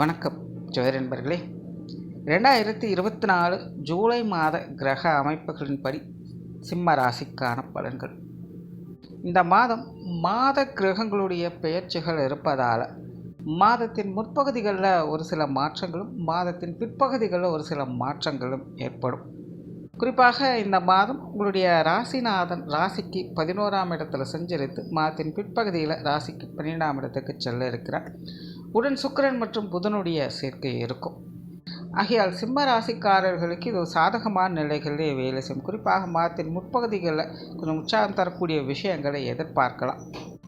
வணக்கம் ஜோதிட நண்பர்களே ரெண்டாயிரத்தி இருபத்தி நாலு ஜூலை மாத கிரக அமைப்புகளின்படி சிம்ம ராசிக்கான பலன்கள். இந்த மாதம் மாத கிரகங்களுடைய பெயர்ச்சிகள் இருப்பதால் மாதத்தின் முற்பகுதிகளில் ஒரு சில மாற்றங்களும் மாதத்தின் பிற்பகுதிகளில் ஒரு சில மாற்றங்களும் ஏற்படும். குறிப்பாக இந்த மாதம் உங்களுடைய ராசிநாதன் ராசிக்கு பதினோராம் இடத்துல செஞ்சரித்து மாதத்தின் பிற்பகுதியில் ராசிக்கு பன்னிரெண்டாம் இடத்துக்கு செல்ல இருக்கிறார். உடன் சுக்கிரன் மற்றும் புதனுடைய சேர்க்கை இருக்கும். ஆகையால் சிம்ம ராசிக்காரர்களுக்கு இது ஒரு சாதகமான நிலைகளிலே வேலை செய்யும். குறிப்பாக மாதத்தின் முற்பகுதிகளில் கொஞ்சம் உற்சாகம் தரக்கூடிய விஷயங்களை எதிர்பார்க்கலாம்.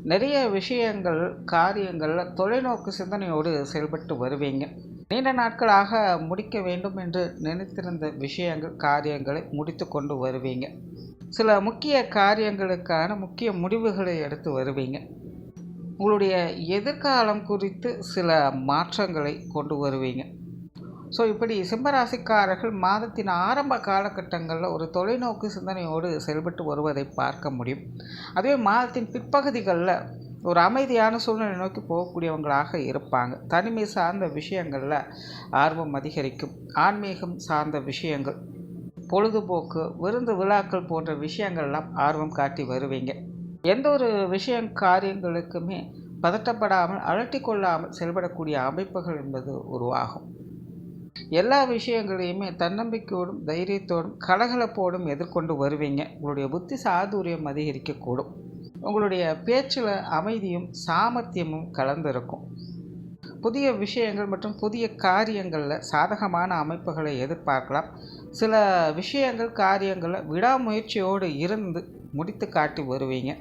நிறைய விஷயங்கள் காரியங்களில் தொலைநோக்கு சிந்தனையோடு செயல்பட்டு வருவீங்க. நீண்ட நாட்களாக முடிக்க வேண்டும் என்று நினைத்திருந்த விஷயங்கள் காரியங்களை முடித்து கொண்டு வருவீங்க. சில முக்கிய காரியங்களுக்கான முக்கிய முடிவுகளை எடுத்து வருவீங்க. உங்களுடைய எதிர்காலம் குறித்து சில மாற்றங்களை கொண்டு வருவீங்க. ஸோ இப்படி சிம்மராசிக்காரர்கள் மாதத்தின் ஆரம்ப காலகட்டங்களில் ஒரு தொலைநோக்கு சிந்தனையோடு செயல்பட்டு வருவதை பார்க்க முடியும். அதுவே மாதத்தின் பிற்பகுதிகளில் ஒரு அமைதியான சூழ்நிலை நோக்கி போகக்கூடியவங்களாக இருப்பாங்க. தனிமை சார்ந்த விஷயங்களில் ஆர்வம் அதிகரிக்கும். ஆன்மீகம் சார்ந்த விஷயங்கள் பொழுதுபோக்கு விருந்து விழாக்கள் போன்ற விஷயங்கள்லாம் ஆர்வம் காட்டி வருவீங்க. எந்த ஒரு விஷயம் காரியங்களுக்குமே பதட்டப்படாமல் அலட்டி கொள்ளாமல் செயல்படக்கூடிய அமைப்புகள் என்பது உருவாகும். எல்லா விஷயங்களையுமே தன்னம்பிக்கையோடும் தைரியத்தோடும் கலகலப்போடும் எதிர்கொண்டு வருவீங்க. உங்களுடைய புத்தி சாதுரியம் அதிகரிக்கக்கூடும். உங்களுடைய பேச்சில் அமைதியும் சாமர்த்தியமும் கலந்திருக்கும். புதிய விஷயங்கள் மற்றும் புதிய காரியங்களில் சாதகமான அமைப்புகளை எதிர்பார்க்கலாம். சில விஷயங்கள் காரியங்களில் விடாமுயற்சியோடு இருந்து முடித்து காட்டி வருவீங்க.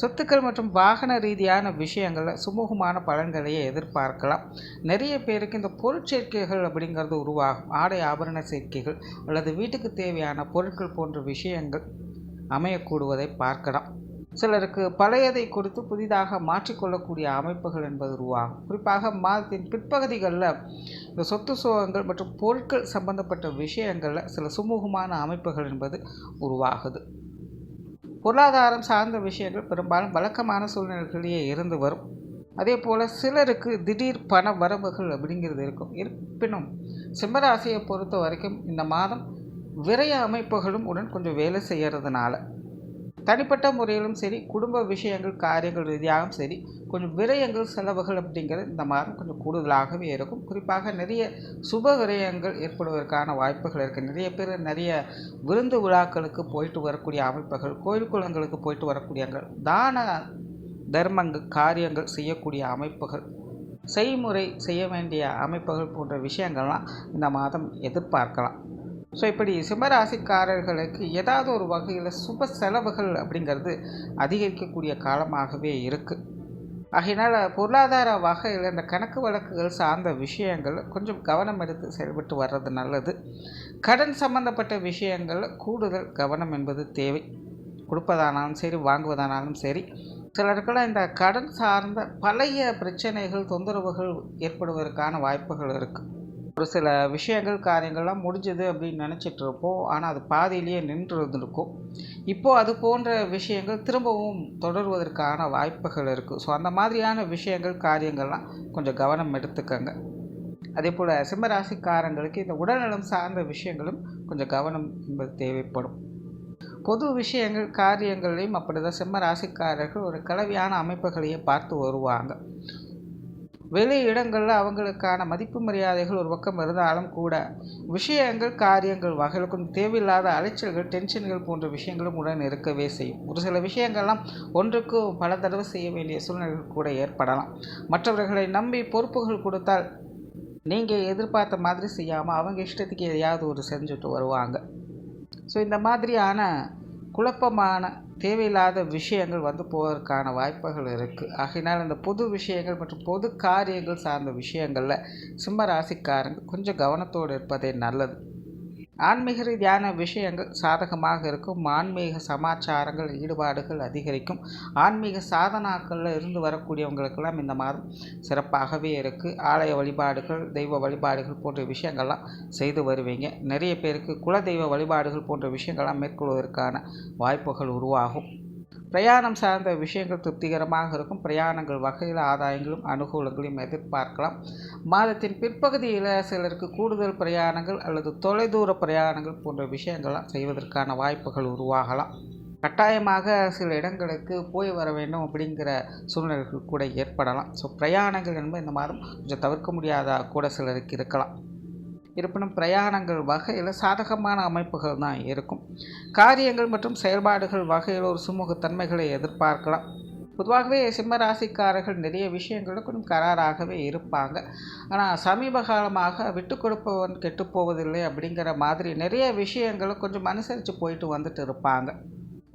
சொத்துக்கள் மற்றும் வாகன ரீதியான விஷயங்களில் சுமூகமான பலன்களையே எதிர்பார்க்கலாம். நிறைய பேருக்கு இந்த பொருட்சேர்க்கைகள் அப்படிங்கிறது உருவாகும். ஆடை ஆபரண சேர்க்கைகள் அல்லது வீட்டுக்கு தேவையான பொருட்கள் போன்ற விஷயங்கள் அமையக்கூடுவதை பார்க்கலாம். சிலருக்கு பழையதை கொடுத்து புதிதாக மாற்றிக்கொள்ளக்கூடிய அமைப்புகள் என்பது உருவாகும். குறிப்பாக மாதத்தின் பிற்பகுதிகளில் இந்த சொத்து சோகங்கள் மற்றும் பொருட்கள் சம்பந்தப்பட்ட விஷயங்களில் சில சுமூகமான அமைப்புகள் என்பது உருவாகுது. பொருளாதாரம் சார்ந்த விஷயங்கள் பெரும்பாலும் வழக்கமான சூழ்நிலைகளிலேயே இருந்து வரும். அதே போல் சிலருக்கு திடீர் பண வரவுகள் அப்படிங்கிறது இருக்கும். இருப்பினும் சிம்மராசியை பொறுத்த வரைக்கும் இந்த மாதம் விரைய அமைப்புகளும் உடன் கொஞ்சம் வேலை செய்கிறதுனால தனிப்பட்ட முறையிலும் சரி குடும்ப விஷயங்கள் காரியங்கள் ரீதியாகவும் சரி கொஞ்சம் விரயங்கள் செலவுகள் அப்படிங்கிறது இந்த மாதம் கொஞ்சம் கூடுதலாகவே இருக்கும். குறிப்பாக நிறைய சுப விரயங்கள் ஏற்படுவதற்கான வாய்ப்புகள் இருக்குது நிறைய பேர் நிறைய விருந்து விழாக்களுக்கு போயிட்டு வரக்கூடிய அமைப்புகள் கோயில் குளங்களுக்கு போயிட்டு வரக்கூடியங்கள் தான தர்மங்கள் காரியங்கள் செய்யக்கூடிய அமைப்புகள் செய்முறை செய்ய வேண்டிய அமைப்புகள் போன்ற விஷயங்கள்லாம் இந்த மாதம் எதிர்பார்க்கலாம். ஸோ இப்படி சிம்மராசிக்காரர்களுக்கு ஏதாவது ஒரு வகையில் சுப செலவுகள் அப்படிங்கிறது அதிகரிக்கக்கூடிய காலமாகவே இருக்குது ஆகையினால் பொருளாதார வகையில் இந்த கணக்கு வழக்குகள் சார்ந்த விஷயங்கள் கொஞ்சம் கவனம் எடுத்து செயல்பட்டு வர்றது நல்லது. கடன் சம்பந்தப்பட்ட விஷயங்கள் கூடுதல் கவனம் என்பது தேவை. கொடுப்பதானாலும் சரி வாங்குவதானாலும் சரி சிலருக்கெல்லாம் இந்த கடன் சார்ந்த பழைய பிரச்சனைகள் தொந்தரவுகள் ஏற்படுவதற்கான வாய்ப்புகள் இருக்குது ஒரு சில விஷயங்கள் காரியங்கள்லாம் முடிஞ்சது அப்படின்னு நினச்சிட்டு இருப்போம் ஆனால் அது பாதியிலேயே நின்று இருந்திருக்கும். இப்போது அது போன்ற விஷயங்கள் திரும்பவும் தொடர்வதற்கான வாய்ப்புகள் இருக்குது ஸோ அந்த மாதிரியான விஷயங்கள் காரியங்கள்லாம் கொஞ்சம் கவனம் எடுத்துக்கங்க. அதே போல் சிம்மராசிக்காரங்களுக்கு இந்த உடல்நலம் சார்ந்த விஷயங்களும் கொஞ்சம் கவனம் என்பது தேவைப்படும். பொது விஷயங்கள் காரியங்களையும் அப்படி தான் சிம்ம ராசிக்காரர்கள் ஒரு கலவையான அமைப்புகளையே பார்த்து வருவாங்க. வெளி இடங்களில் அவங்களுக்கான மதிப்பு மரியாதைகள் ஒரு பக்கம் இருந்தாலும் கூட விஷயங்கள் காரியங்கள் வகைகளுக்கும் தேவையில்லாத அலைச்சல்கள் டென்ஷன்கள் போன்ற விஷயங்களும் உடன் இருக்கவே செய்யும். ஒரு சில விஷயங்கள்லாம் ஒன்றுக்கு பல தடவை செய்ய வேண்டிய சூழ்நிலைகள் கூட ஏற்படலாம். மற்றவர்களை நம்பி பொறுப்புகள் கொடுத்தால் நீங்கள் எதிர்பார்த்த மாதிரி செய்யாமல் அவங்க இஷ்டத்துக்கு எதையாவது ஒரு செஞ்சுட்டு வருவாங்க. ஸோ இந்த மாதிரியான குழப்பமான தேவையில்லாத விஷயங்கள் வந்து போவதற்கான வாய்ப்புகள் இருக்குது ஆகையினால் இந்த பொது விஷயங்கள் மற்றும் பொது காரியங்கள் சார்ந்த விஷயங்களில் சிம்ம ராசிக்காரங்க கொஞ்சம் கவனத்தோடு இருப்பதே நல்லது. ஆன்மீக ரீதியான விஷயங்கள் சாதகமாக இருக்கும். ஆன்மீக சமாச்சாரங்கள் ஈடுபாடுகள் அதிகரிக்கும். ஆன்மீக சாதனாக்களில் இருந்து வரக்கூடியவங்களுக்கெல்லாம் இந்த மாதம் சிறப்பாகவே இருக்குது ஆலய வழிபாடுகள் தெய்வ வழிபாடுகள் போன்ற விஷயங்கள்லாம் செய்து வருவீங்க. நிறைய பேருக்கு குலதெய்வ வழிபாடுகள் போன்ற விஷயங்கள்லாம் மேற்கொள்வதற்கான வாய்ப்புகள் உருவாகும். பிரயாணம் சார்ந்த விஷயங்கள் திருப்திகரமாக இருக்கும். பிரயாணங்கள் வகையில் ஆதாயங்களும் அனுகூலங்களையும் எதிர்பார்க்கலாம். மாதத்தின் பிற்பகுதியில் சிலருக்கு கூடுதல் பிரயாணங்கள் அல்லது தொலைதூர பிரயாணங்கள் போன்ற விஷயங்கள்லாம் செய்வதற்கான வாய்ப்புகள் உருவாகலாம். கட்டாயமாக சில இடங்களுக்கு போய் வர வேண்டும் அப்படிங்கிற சூழ்நிலைகள் கூட ஏற்படலாம். ஸோ பிரயாணங்கள் என்பது இந்த மாதம் கொஞ்சம் தவிர்க்க முடியாத கூட சிலருக்கு இருக்கலாம். இருப்பினும் பிரயாணங்கள் வகையில் சாதகமான அமைப்புகள் தான் இருக்கும். காரியங்கள் மற்றும் செயல்பாடுகள் வகையில் ஒரு சுமூகத்தன்மைகளை எதிர்பார்க்கலாம். பொதுவாகவே சிம்மராசிக்காரர்கள் நிறைய விஷயங்களில் கொஞ்சம் கராராகவே இருப்பாங்க. ஆனால் சமீப காலமாக விட்டு கொடுப்பவன் கெட்டுப்போவதில்லை அப்படிங்கிற மாதிரி நிறைய விஷயங்களை கொஞ்சம் அனுசரித்து போயிட்டு வந்துட்டு இருப்பாங்க.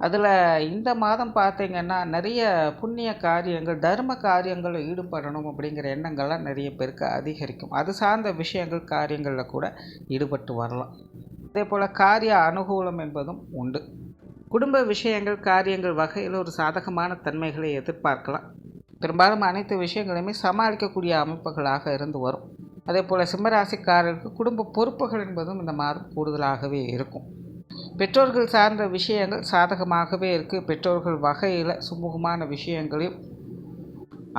அதில் இந்த மாதம் பார்த்திங்கன்னா நிறைய புண்ணிய காரியங்கள் தர்ம காரியங்களில் ஈடுபடணும் அப்படிங்கிற எண்ணங்கள்லாம் நிறைய பேருக்கு அதிகரிக்கும். அது சார்ந்த விஷயங்கள் காரியங்களில் கூட ஈடுபட்டு வரலாம். அதே போல் காரிய அனுகூலம் என்பதும் உண்டு. குடும்ப விஷயங்கள் காரியங்கள் வகையில் ஒரு சாதகமான தன்மைகளை எதிர்பார்க்கலாம். பெரும்பாலும் அனைத்து விஷயங்களையுமே சமாளிக்கக்கூடிய அமைப்புகளாக இருந்து வரும். அதே போல் சிம்மராசிக்காரருக்கு குடும்ப பொறுப்புகள் என்பதும் இந்த மாதம் கூடுதலாகவே இருக்கும். பெற்றோர்கள் சார்ந்த விஷயங்கள் சாதகமாகவே இருக்குது பெற்றோர்கள் வகையில் சுமூகமான விஷயங்களையும்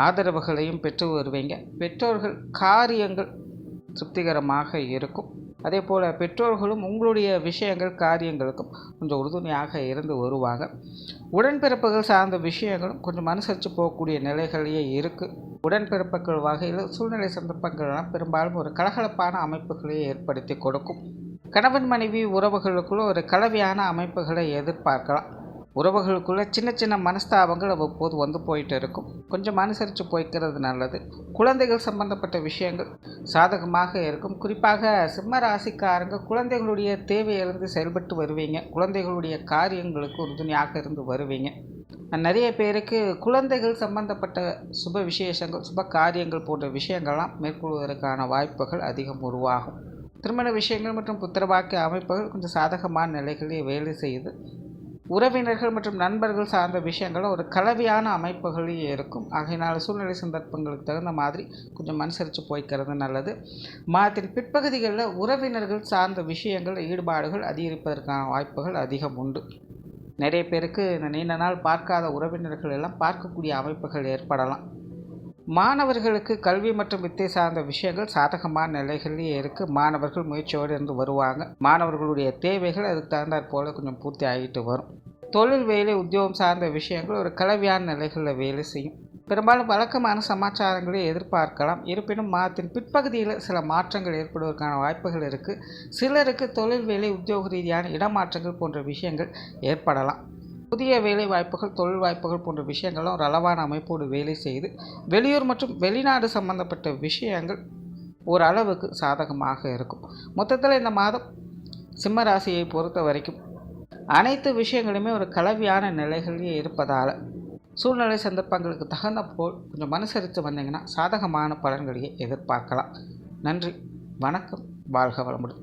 ஆதரவுகளையும் பெற்று வருவீங்க. பெற்றோர்கள் காரியங்கள் திருப்திகரமாக இருக்கும். அதே போல் பெற்றோர்களும் உங்களுடைய விஷயங்கள் காரியங்களுக்கும் கொஞ்சம் உறுதுணையாக இருந்து வருவாங்க. உடன்பிறப்புகள் சார்ந்த விஷயங்களும் கொஞ்சம் அனுசரித்து போகக்கூடிய நிலைகளையே இருக்குது உடன்பிறப்புகள் வகையில் சூழ்நிலை சந்தர்ப்பங்கள்லாம் பெரும்பாலும் ஒரு கலகலப்பான அமைப்புகளையே ஏற்படுத்தி கொடுக்கும். கணவன் மனைவி உறவுகளுக்குள்ள ஒரு கலவையான அமைப்புகளை எதிர்பார்க்கலாம். உறவுகளுக்குள்ளே சின்ன சின்ன மனஸ்தாபங்கள் அவ்வப்போது வந்து போயிட்டு இருக்கும். கொஞ்சம் அனுசரித்து போய்க்கிறது நல்லது. குழந்தைகள் சம்பந்தப்பட்ட விஷயங்கள் சாதகமாக இருக்கும். குறிப்பாக சிம்ம ராசிக்காரங்க குழந்தைகளுடைய தேவையிலிருந்து செயல்பட்டு வருவீங்க. குழந்தைகளுடைய காரியங்களுக்கு உறுதுணையாக இருந்து வருவீங்க. நிறைய பேருக்கு குழந்தைகள் சம்பந்தப்பட்ட சுப விசேஷங்கள் சுப காரியங்கள் போன்ற விஷயங்கள்லாம் மேற்கொள்வதற்கான வாய்ப்புகள் அதிகம் உருவாகும். திருமண விஷயங்கள் மற்றும் புத்திரவாக்கிய அமைப்புகள் கொஞ்சம் சாதகமான நிலைகளே வேலை செய்யுது. உறவினர்கள் மற்றும் நண்பர்கள் சார்ந்த விஷயங்களும் ஒரு கலவையான அமைப்புகளே இருக்கும். ஆகையினால் சூழ்நிலை சந்தர்ப்பங்களுக்கு தகுந்த மாதிரி கொஞ்சம் அனுசரித்து போய்க்கிறது நல்லது. மாதத்தின் பிற்பகுதிகளில் உறவினர்கள் சார்ந்த விஷயங்கள் ஈடுபாடுகள் அதிகரிப்பதற்கான வாய்ப்புகள் அதிகம் உண்டு. நிறைய பேருக்கு இந்த நீண்ட நாள் பார்க்காத உறவினர்கள் எல்லாம் பார்க்கக்கூடிய அமைப்புகள் ஏற்படலாம். மாணவர்களுக்கு கல்வி மற்றும் வித்தை சார்ந்த விஷயங்கள் சாதகமான நிலைகளிலேயே இருக்குது மாணவர்கள் முயற்சியோடு இருந்து வருவாங்க. மாணவர்களுடைய தேவைகள் அதுக்கு தகுந்தாற் போல் கொஞ்சம் பூர்த்தி ஆகிட்டு வரும். தொழில் வேலை உத்தியோகம் சார்ந்த விஷயங்கள் ஒரு கலவையான நிலைகளில் வேலை செய்யும். பெரும்பாலும் வழக்கமான சமாச்சாரங்களை எதிர்பார்க்கலாம். இருப்பினும் மாதத்தின் பிற்பகுதியில் சில மாற்றங்கள் ஏற்படுவதற்கான வாய்ப்புகள் இருக்குது சிலருக்கு தொழில் வேலை உத்தியோக ரீதியான இடமாற்றங்கள் போன்ற விஷயங்கள் ஏற்படலாம். புதிய வேலை வாய்ப்புகள் தொழில் வாய்ப்புகள் போன்ற விஷயங்களும் ஒரு அளவான அமைப்போடு வேலை செய்து வெளியூர் மற்றும் வெளிநாடு சம்பந்தப்பட்ட விஷயங்கள் ஓரளவுக்கு சாதகமாக இருக்கும். மொத்தத்தில் இந்த மாதம் சிம்ம ராசியை பொறுத்த வரைக்கும் அனைத்து விஷயங்களுமே ஒரு கலவையான நிலைகளிலே இருப்பதால் சூழ்நிலை சந்தர்ப்பங்களுக்கு தகுந்த போல் கொஞ்சம் மனுசரித்து வந்தீங்கன்னா சாதகமான பலன்களையே எதிர்பார்க்கலாம். நன்றி வணக்கம் வாழ்க வளமுடன்.